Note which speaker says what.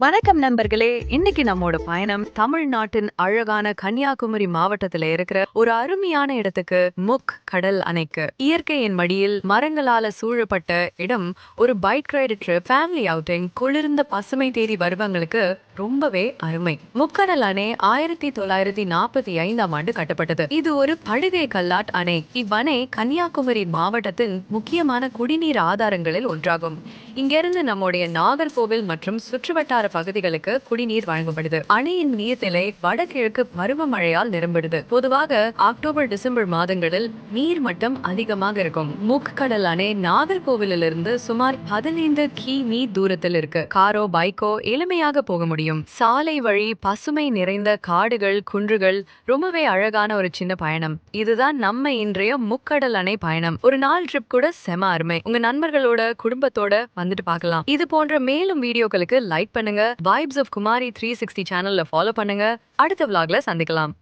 Speaker 1: வணக்கம் நண்பர்களே. இன்னைக்கு நம்மோட பயணம் தமிழ்நாட்டின் அழகான கன்னியாகுமரி மாவட்டத்துல இருக்கிற ஒரு அருமையான இடத்துக்கு முக் கடல் அணைக்கு. இயற்கையின் மடியில் மரங்களால சூழப்பட்ட இடம் ஒரு bike ride trip family outing குளிர்ந்த பசுமை தேடி வருவங்களுக்கு ரொம்பவே அருமை. முக்கடல் அணை ஆயிரத்தி தொள்ளாயிரத்தி நாற்பத்தி ஐந்தாம் ஆண்டு கட்டப்பட்டது. இது ஒரு படுகை கல்லாட் அணை. இவ்வணை கன்னியாகுமரி மாவட்டத்தின் முக்கியமான குடிநீர் ஆதாரங்களில் ஒன்றாகும். இங்கிருந்து நம்முடைய நாகர்கோவில் மற்றும் சுற்றுவட்டார பகுதிகளுக்கு குடிநீர் வழங்கப்படுது. அணையின் நீர்நிலை வடகிழக்கு பருவமழையால் நிரம்பிடுது பொதுவாக அக்டோபர் டிசம்பர் மாதங்களில் நீர் மட்டம் அதிகமாக இருக்கும். முக்கடல் அணை நாகர்கோவிலிருந்து சுமார் பதினைந்து கிமி தூரத்தில் இருக்கு. காரோ பைக்கோ எளிமையாக போக முடியும். சாலை வழி பசுமை நிறைந்த காடுகள் குன்றுகள் ரொம்பவே அழகான ஒரு சின்ன பயணம். இதுதான் நம்ம இன்றைய முக்கடல் அணை பயணம். ஒரு நாள் ட்ரிப் கூட செம அருமை. உங்க நண்பர்களோட குடும்பத்தோட வந்துட்டு பார்க்கலாம். இது போன்ற மேலும் வீடியோக்களுக்கு லைக் பண்ணுங்க. Vibes of Kumari three sixty சேனல்ல ஃபாலோ பண்ணுங்க. அடுத்த விளாக்ல சந்திக்கலாம்.